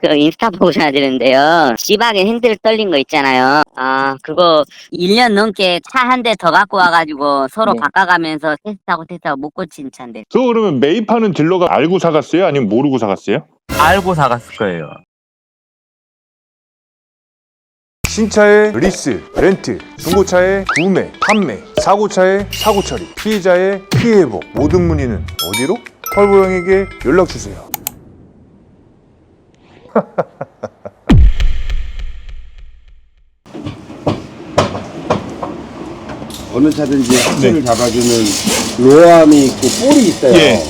그 인스타 보고 전화드렸는데요. 지박에 핸들 떨린 거 있잖아요. 아, 그거 1년 넘게 차 한 대 더 갖고 와가지고 서로 네. 바꿔가면서 테스트하고 테스트하고 못 고친 차인데. 저 그러면 매입하는 딜러가 알고 사갔어요? 아니면 모르고 사갔어요? 알고 사갔을 거예요. 신차의 리스, 렌트, 중고차의 구매, 판매, 사고차의 사고 처리, 피해자의 피해 회복 모든 문의는 어디로? 털보영에게 연락 주세요. 어느 차든지 하체를 잡아주는 로함이 있고 볼이 있어요. 예.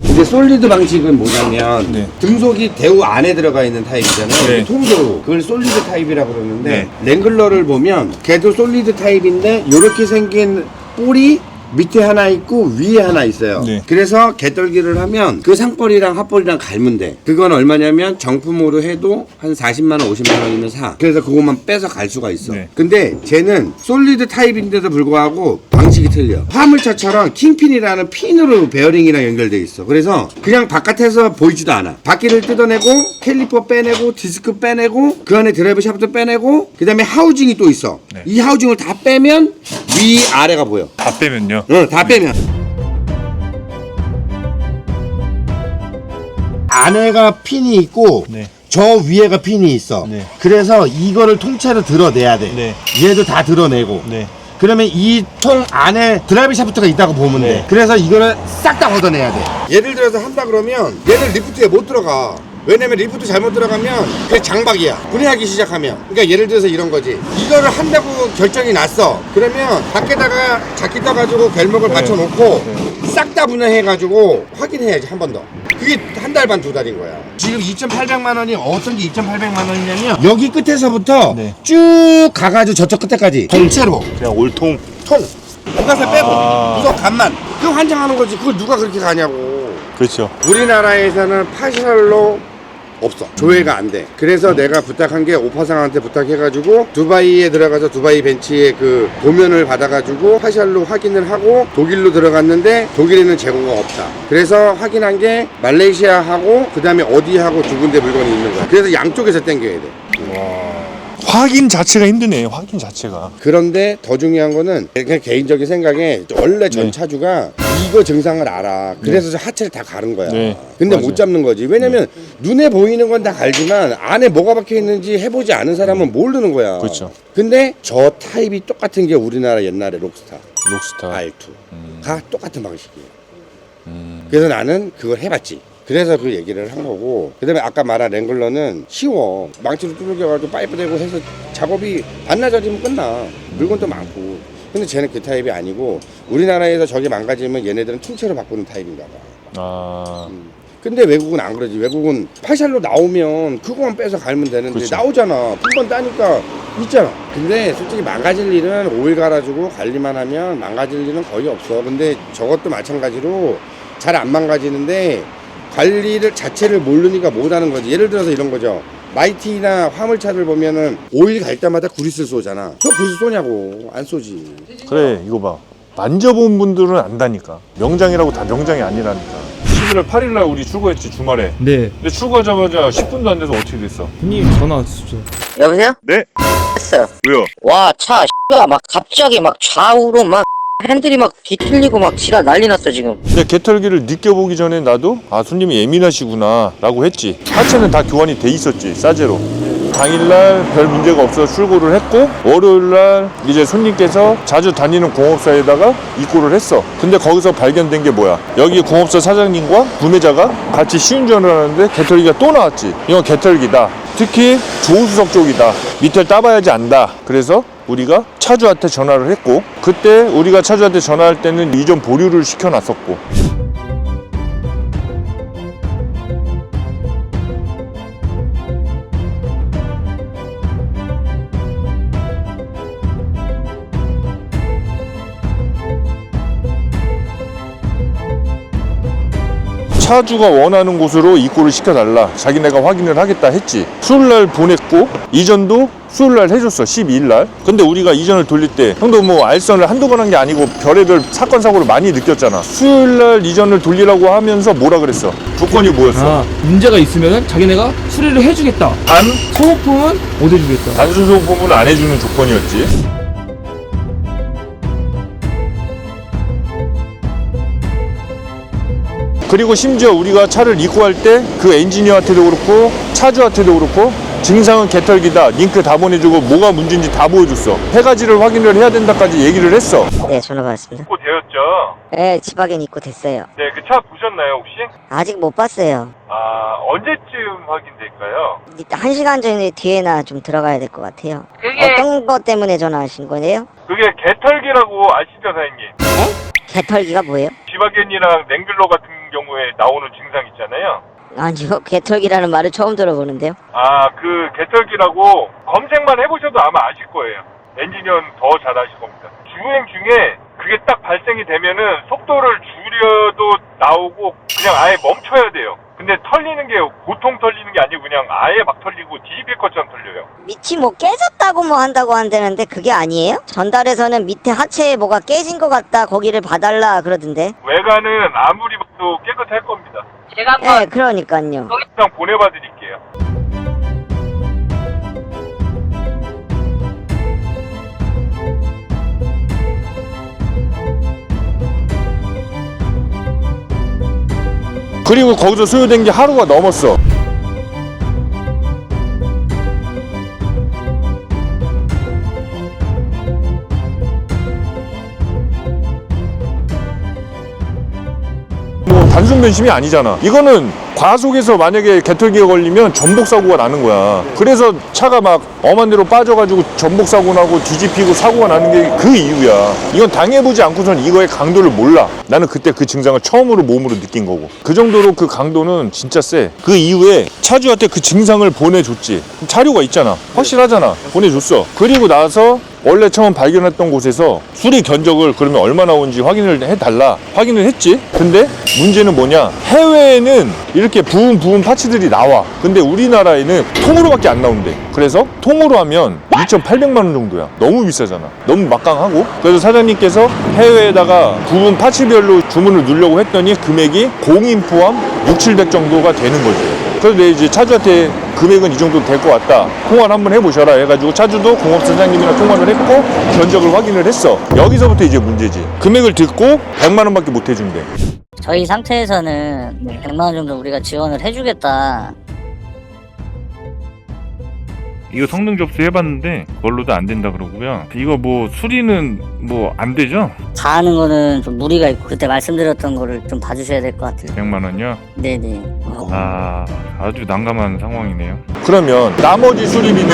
근데 솔리드 방식은 뭐냐면 네. 등속이 대우 안에 들어가 있는 타입이잖아요. 네. 통조로 그걸 솔리드 타입이라고 그러는데 랭글러를 보면 걔도 솔리드 타입인데 이렇게 생긴 볼이 밑에 하나 있고 위에 하나 있어요. 네. 그래서 개떨기를 하면 그 상벌이랑 핫벌이랑 갈면 돼. 그건 얼마냐면 정품으로 해도 한 40만 원, 50만 원이면 사. 그래서 그것만 빼서 갈 수가 있어. 네. 근데 쟤는 솔리드 타입인데도 불구하고 방식이 틀려. 화물차처럼 킹핀이라는 핀으로 베어링이랑 연결돼 있어. 그래서 그냥 바깥에서 보이지도 않아. 바퀴를 뜯어내고 캘리퍼 빼내고 디스크 빼내고 그 안에 드라이브 샤프트 빼내고 그다음에 하우징이 또 있어. 네. 이 하우징을 다 빼면 위 아래가 보여. 다 빼면요. 응, 다 빼면. 안에가 핀이 있고 네. 저 위에가 핀이 있어. 네. 그래서 이거를 통째로 드러내야 돼. 네. 얘도 다 드러내고. 네. 그러면 이 통 안에 드라이브 샤프트가 있다고 보면 네. 돼. 그래서 이거를 싹 다 걷어내야 돼. 예를 들어서 한다 그러면 얘는 리프트에 못 들어가. 왜냐면 리프트 잘못 들어가면 그게 장박이야. 분해하기 시작하면. 그러니까 예를 들어서 이런 거지. 이거를 한다고 결정이 났어. 그러면 밖에다가 자키 떠가지고 결목을 네. 받쳐놓고 싹 다 분해해가지고 확인해야지 한 번 더. 그게 한 달 반 두 달인 거야. 지금 2,800만 원이 어떤 게 2,800만 원이냐면 여기 끝에서부터 네. 쭉 가가지고 저쪽 끝에까지 통째로 그냥 올통. 통 부가세 빼고 아. 부서 간만 그 환장하는 거지 그걸 누가 그렇게 가냐고 그렇죠. 우리나라에서는 파셜로 없어. 조회가 안 돼. 그래서 내가 부탁한 게 오파상한테 부탁해가지고 두바이에 들어가서 두바이 벤치의 그 도면을 받아가지고 파셜로 확인을 하고 독일로 들어갔는데 독일에는 재고가 없다. 그래서 확인한 게 말레이시아하고 그 다음에 어디하고 두 군데 물건이 있는 거야. 그래서 양쪽에서 땡겨야 돼 확인 자체가 힘드네. 확인 자체가. 그런데 더 중요한 거는 그냥 개인적인 생각에 원래 전 네. 차주가 이거 증상을 알아. 그래서 저 하체를 다 가른 거야. 네. 근데 맞아요. 못 잡는 거지. 왜냐면 눈에 보이는 건 다 갈지만 안에 뭐가 박혀 있는지 해보지 않은 사람은 모르는 거야. 그렇죠. 근데 저 타입이 똑같은 게 우리나라 옛날에 록스타 록스타. R2가 똑같은 방식이에요. 그래서 나는 그걸 해봤지. 그래서 그 얘기를 한 거고 그다음에 아까 말한 랭글러는 쉬워. 망치로 두들겨가지고 파이프 대고 해서 작업이 반나절이면 끝나. 물건도 많고. 근데 쟤는 그 타입이 아니고 우리나라에서 저게 망가지면 얘네들은 통째로 바꾸는 타입인가 봐. 아. 근데 외국은 안 그러지. 외국은 파샬로 나오면 그거만 빼서 갈면 되는데 그렇죠. 나오잖아. 품번 따니까 있잖아. 근데 솔직히 망가질 일은 오일 갈아주고 관리만 하면 망가질 일은 거의 없어. 근데 저것도 마찬가지로 잘 안 망가지는데 관리를 자체를 모르니까 못하는 거지 예를 들어서 이런 거죠 마이티나 화물차를 보면은 오일 갈 때마다 구리스 쏘잖아 저 구리스 쏘냐고 안 쏘지 그래 이거 봐. 만져본 분들은 안다니까. 명장이라고 다 명장이 아니라니까. 11월 8일 날 우리 출고했지 주말에. 네. 근데 출고하자마자 10분도 안 돼서 어떻게 됐어? 형님 전화 왔었죠. 여보세요? 네. 했어요. 왜요? 와, 차, X가 막 갑자기 막 좌우로 막 핸들이 막 뒤틀리고 막 지랄 난리 났어, 지금. 근데 개털기를 느껴보기 전에 나도 아 손님이 예민하시구나 라고 했지. 하체는 다 교환이 돼 있었지 싸제로. 당일날 별 문제가 없어서 출고를 했고 월요일날 이제 손님께서 자주 다니는 공업사에다가 입고를 했어. 근데 거기서 발견된 게 뭐야? 여기 공업사 사장님과 구매자가 같이 시운전을 하는데 개털기가 또 나왔지. 이건 개털기다. 특히 조수석 쪽이다. 밑을 따봐야지 안다. 그래서 우리가 차주한테 전화를 했고 그때 우리가 차주한테 전화할 때는 이전 보류를 시켜놨었고 차주가 원하는 곳으로 입고를 시켜달라. 자기네가 확인을 하겠다 했지. 수요일날 보냈고 이전도 수요일날 해줬어. 12일날. 근데 우리가 이전을 돌릴 때 형도 뭐 알선을 한두 번 한 게 아니고 별의별 사건 사고를 많이 느꼈잖아. 수요일날 이전을 돌리라고 하면서 뭐라 그랬어? 조건이 뭐였어? 아, 문제가 있으면 자기네가 수리를 해주겠다. 단 소모품은 못 해주겠다. 단순 소모품은 안 해주는 조건이었지. 그리고 심지어 우리가 차를 입고할 때 그 엔지니어한테도 그렇고 차주한테도 그렇고 증상은 개털기다 링크 다 보내주고 뭐가 문제인지 다 보여줬어 세 가지를 확인을 해야 된다까지 얘기를 했어 네, 전화 받았습니다. 입고 되었죠 네, 지박엔 입고 됐어요. 네 그 차 보셨나요 혹시? 아직 못 봤어요. 아 언제쯤 확인될까요? 일단 한 시간 전에 뒤에나 좀 들어가야 될 것 같아요. 어떤 것 때문에 전화하신 거예요? 그게 개털기라고 아시죠 사장님? 개털기가 뭐예요? 지바겐이랑 냉글러 같은 경우에 나오는 증상 있잖아요 아니요, 개털기라는 말을 처음 들어보는데요. 아, 그 개털기라고 검색만 해보셔도 아마 아실 거예요. 엔지니어는 더 잘 아실 겁니다. 주행 중에 그게 딱 발생이 되면은 속도를 줄여도 나오고 그냥 아예 멈춰야 돼요. 근데 털리는 게 보통 털리는 게 아니고 그냥 아예 막 털리고 뒤집힐 것처럼. 밑이 뭐 깨졌다고 뭐 한다고 한다는데 그게 아니에요? 전달에서는 밑에 하체에 뭐가 깨진 것 같다, 거기를 봐달라 그러던데. 외관은 아무리 봐도 깨끗할 겁니다. 네, 그러니까요. 그냥 보내봐 드릴게요. 그리고 거기서 소요된 게 하루가 넘었어. 변심이 아니잖아. 이거는 과속에서 만약에 개털기가 걸리면 전복 사고가 나는 거야. 그래서 차가 막 엄한 데로 빠져가지고 전복 사고 나고 뒤집히고 사고가 나는 게 그 이유야. 이건 당해보지 않고선 이거의 강도를 몰라. 나는 그때 그 증상을 처음으로 몸으로 느낀 거고. 그 정도로 그 강도는 진짜 세. 그 이후에 차주한테 그 증상을 보내줬지. 자료가 있잖아. 확실하잖아. 보내줬어. 그리고 나서 원래 처음 발견했던 곳에서 수리 견적을 그러면 얼마 나오는지 확인을 해달라 확인을 했지 근데 문제는 뭐냐 해외에는 이렇게 부은 부은 파츠들이 나와 근데 우리나라에는 통으로밖에 안 나온대 그래서 통으로 하면 2,800만 원 정도야 너무 비싸잖아 너무 막강하고 그래서 사장님께서 해외에다가 부분 파츠별로 주문을 누르려고 했더니 금액이 공인 포함 6, 700 정도가 되는 거지 그래서 내 이제 차주한테 금액은 이 정도 될 것 같다. 통화를 한번 해보셔라 해가지고 차주도 공업 사장님이랑 통화를 했고 견적을 확인을 했어. 여기서부터 이제 문제지. 금액을 듣고 100만 원밖에 못 해준대. 저희 상태에서는 100만 원 정도 우리가 지원을 해주겠다. 이거 성능 접수 해봤는데 그걸로도 안 된다 그러고요. 이거 뭐 수리는 뭐 안 되죠? 다 하는 거는 좀 무리가 있고 그때 말씀드렸던 거를 좀 봐주셔야 될 것 같아요. 100만 원요? 네네. 어, 아 아주 난감한 상황이네요. 그러면 나머지 수리비는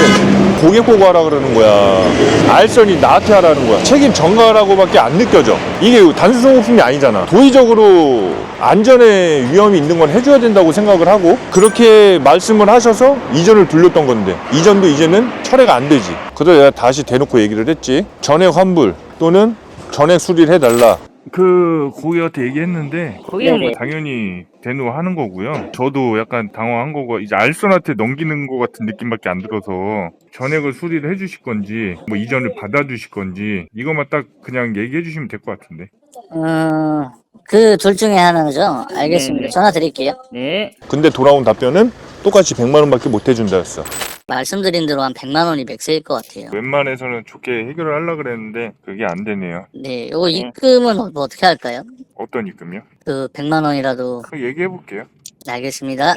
고객 보고 하라 그러는 거야. 알선이 나한테 하라는 거야. 책임 전가라고밖에 안 느껴져. 이게 단순 소모품이 아니잖아. 도의적으로 안전에 위험이 있는 건 해줘야 된다고 생각을 하고 그렇게 말씀을 하셔서 이전을 돌렸던 건데 이전도 이제는 철회가 안 되지. 그래서 내가 다시 대놓고 얘기를 했지. 전액 환불 또는 전액 수리를 해달라. 그 고객한테 얘기했는데 고객은 뭐 당연히 대노하는 거고요. 저도 약간 당황한 거고 이제 알선한테 넘기는 거 같은 느낌밖에 안 들어서 전액을 수리를 해주실 건지 뭐 이전을 받아주실 건지 이것만 딱 그냥 얘기해 주시면 될 것 같은데. 어, 그둘 중에 하나죠. 알겠습니다. 전화 드릴게요. 근데 돌아온 답변은 똑같이 100만 원밖에 못 해준다 했어. 말씀드린 대로 한 100만 원이 맥스일 것 같아요. 웬만해서는 좋게 해결을 하려고 그랬는데 그게 안 되네요. 네, 요거 입금은 뭐 어떻게 할까요? 어떤 입금이요? 그 100만 원이라도 그 얘기해 볼게요. 알겠습니다.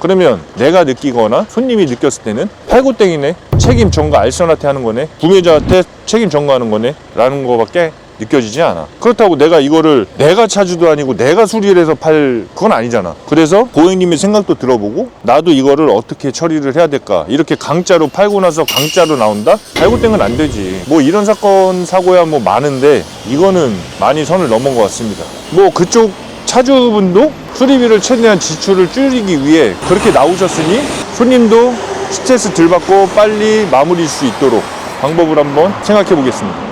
그러면 내가 느끼거나 손님이 느꼈을 때는 팔고땡이네 책임 전가 알선한테 하는 거네 구매자한테 책임 전가하는 거네 라는 거밖에 느껴지지 않아. 그렇다고 내가 이거를 내가 차주도 아니고 내가 수리를 해서 팔 그건 아니잖아. 그래서 고객님의 생각도 들어보고 나도 이거를 어떻게 처리를 해야 될까? 이렇게 강짜로 팔고 나서 강짜로 나온다? 팔고땡은 안 되지. 뭐 이런 사건 사고야 뭐 많은데 이거는 많이 선을 넘은 것 같습니다. 뭐 그쪽 차주분도 수리비를 최대한 지출을 줄이기 위해 그렇게 나오셨으니 손님도 스트레스 덜 받고 빨리 마무리할 수 있도록 방법을 한번 생각해 보겠습니다.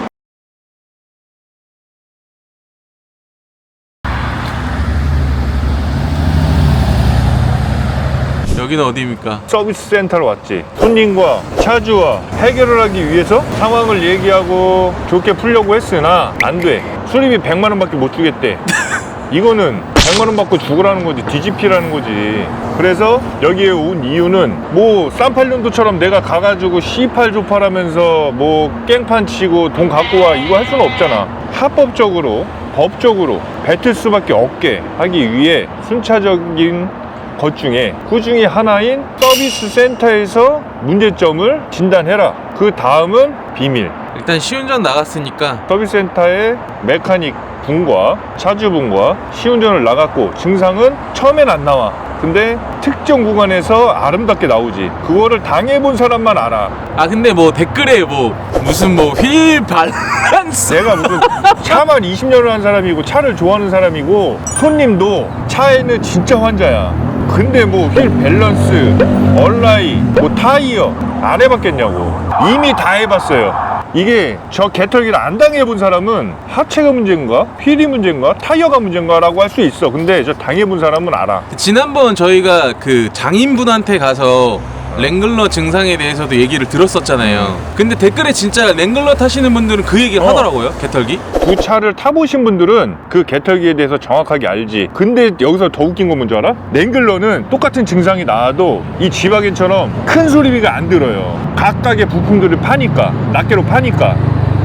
여기는 어디입니까? 서비스 센터로 왔지. 손님과 차주와 해결을 하기 위해서 상황을 얘기하고 좋게 풀려고 했으나 안 돼. 수리비 100만 원밖에 못 주겠대. 이거는 100만 원 받고 죽으라는 거지. 뒤집히라는 거지. 그래서 여기에 온 이유는 뭐 쌈팔년도처럼 내가 가가지고 C8 조팔하면서 뭐 깽판 치고 돈 갖고 와 이거 할 수는 없잖아. 합법적으로 법적으로 뱉을 수밖에 없게 하기 위해 순차적인 것 중에 그 중에 하나인 서비스 센터에서 문제점을 진단해라. 그 다음은 비밀. 일단 시운전 나갔으니까 서비스 센터의 메카닉 분과 차주분과 시운전을 나갔고 증상은 처음엔 안 나와. 근데 특정 구간에서 아름답게 나오지. 그거를 당해본 사람만 알아. 아 근데 뭐 댓글에 뭐 무슨 뭐 휠 밸런스 내가 무슨 차만 20년을 한 사람이고 차를 좋아하는 사람이고 손님도 차에는 진짜 환자야. 근데 뭐 휠 밸런스, 얼라이, 뭐 타이어 안 해봤겠냐고. 이미 다 해봤어요. 이게 저 개털기를 안 당해본 사람은 하체가 문제인가, 휠이 문제인가, 타이어가 문제인가 라고 할 수 있어. 근데 저 당해본 사람은 알아. 지난번 저희가 그 장인분한테 가서 랭글러 증상에 대해서도 얘기를 들었었잖아요. 근데 댓글에 진짜 랭글러 타시는 분들은 그 얘기를 어. 하더라고요. 개털기. 그 차를 타보신 분들은 그 개털기에 대해서 정확하게 알지. 근데 여기서 더 웃긴 건 뭔지 알아? 랭글러는 똑같은 증상이 나와도 이 지바겐처럼 큰 소리비가 안 들어요. 각각의 부품들을 파니까, 낱개로 파니까.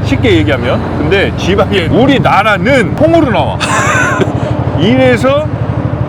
쉽게 얘기하면. 근데 지바겐, 우리나라는 통으로 나와. 이래서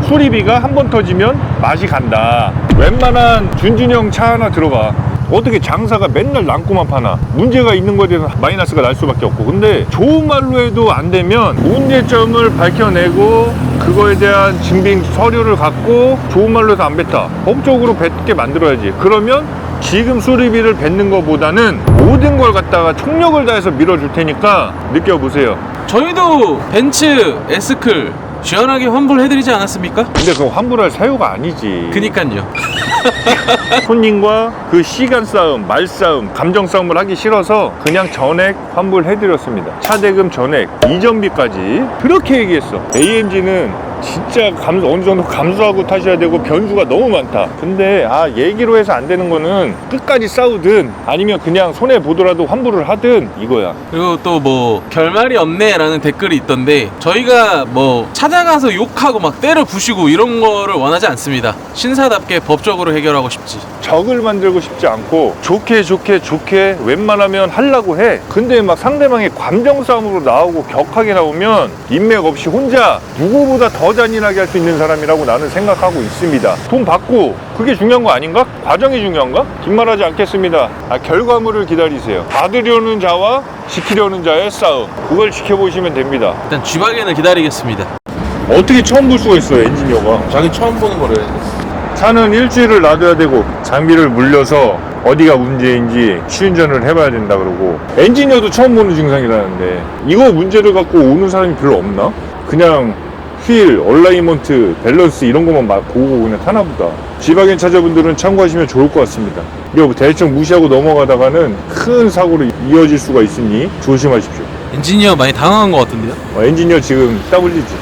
수리비가 한 번 터지면 맛이 간다. 웬만한 준준형 차 하나 들어가. 어떻게 장사가 맨날 남고만 파나? 문제가 있는 거에 대해서 마이너스가 날 수밖에 없고. 근데 좋은 말로 해도 안 되면 문제점을 밝혀내고 그거에 대한 증빙 서류를 갖고 좋은 말로 해서 안 뱉다. 법적으로 뱉게 만들어야지. 그러면 지금 수리비를 뱉는 것보다는 모든 걸 갖다가 총력을 다해서 밀어줄 테니까 느껴보세요. 저희도 벤츠 S클 시원하게 환불해드리지 않았습니까? 근데 그건 환불할 사유가 아니지 그니까요. 손님과 그 시간 싸움, 말 싸움, 감정 싸움을 하기 싫어서 그냥 전액 환불해드렸습니다. 차대금 전액, 이전비까지 그렇게 얘기했어. AMG는 진짜 감수, 어느 정도 감수하고 타셔야 되고 변수가 너무 많다. 근데 아 얘기로 해서 안 되는 거는 끝까지 싸우든 아니면 그냥 손해 보더라도 환불을 하든 이거야. 그리고 또 뭐 결말이 없네라는 댓글이 있던데 저희가 뭐 찾아가서 욕하고 막 때려 부시고 이런 거를 원하지 않습니다. 신사답게 법적으로 해결하고 싶지. 적을 만들고 싶지 않고 좋게 좋게 좋게 웬만하면 하려고 해. 근데 막 상대방이 감정 싸움으로 나오고 격하게 나오면 인맥 없이 혼자 누구보다 더 잔인하게 할 수 있는 사람이라고 나는 생각하고 있습니다. 돈 받고 그게 중요한 거 아닌가? 과정이 중요한가? 뒷말하지 않겠습니다. 아, 결과물을 기다리세요. 받으려는 자와 지키려는 자의 싸움. 그걸 지켜보시면 됩니다. 일단 쥐박에는 기다리겠습니다. 어떻게 처음 볼 수가 있어요, 엔지니어가? 자기 처음 보는 거를. 차는 일주일을 놔둬야 되고 장비를 물려서 어디가 문제인지 시운전을 해봐야 된다 그러고 엔지니어도 처음 보는 증상이라는데 이거 문제를 갖고 오는 사람이 별로 없나? 그냥 휠, 얼라이먼트, 밸런스 이런 것만 막 보고 그냥 타나 보다. 지바겐 차저분들은 참고하시면 좋을 것 같습니다. 이거 대충 무시하고 넘어가다가는 큰 사고로 이어질 수가 있으니 조심하십시오. 엔지니어 많이 당황한 것 같은데요? 어, 엔지니어 지금 땀 흘리지.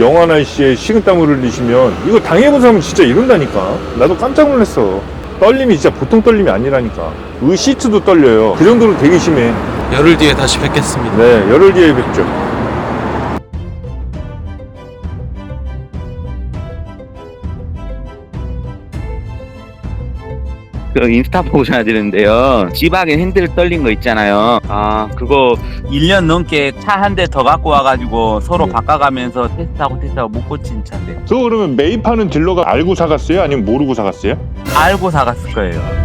영화나 씨에 식은땀을 흘리시면 이거 당해본 사람은 진짜 이런다니까. 나도 깜짝 놀랐어. 떨림이 진짜 보통 떨림이 아니라니까. 의 시트도 떨려요. 그 정도로 되게 심해. 열흘 뒤에 다시 뵙겠습니다. 네 열흘 뒤에 뵙죠 인스타 보셔야 되는데요. 지박에 핸들 떨린 거 있잖아요. 아, 그거 1년 넘게 차 한 대 더 갖고 와가지고 서로 네. 바꿔가면서 테스트하고 테스트하고 못 고친 차인데. 그거 그러면 매입하는 딜러가 알고 사갔어요? 아니면 모르고 사갔어요? 알고 사갔을 거예요.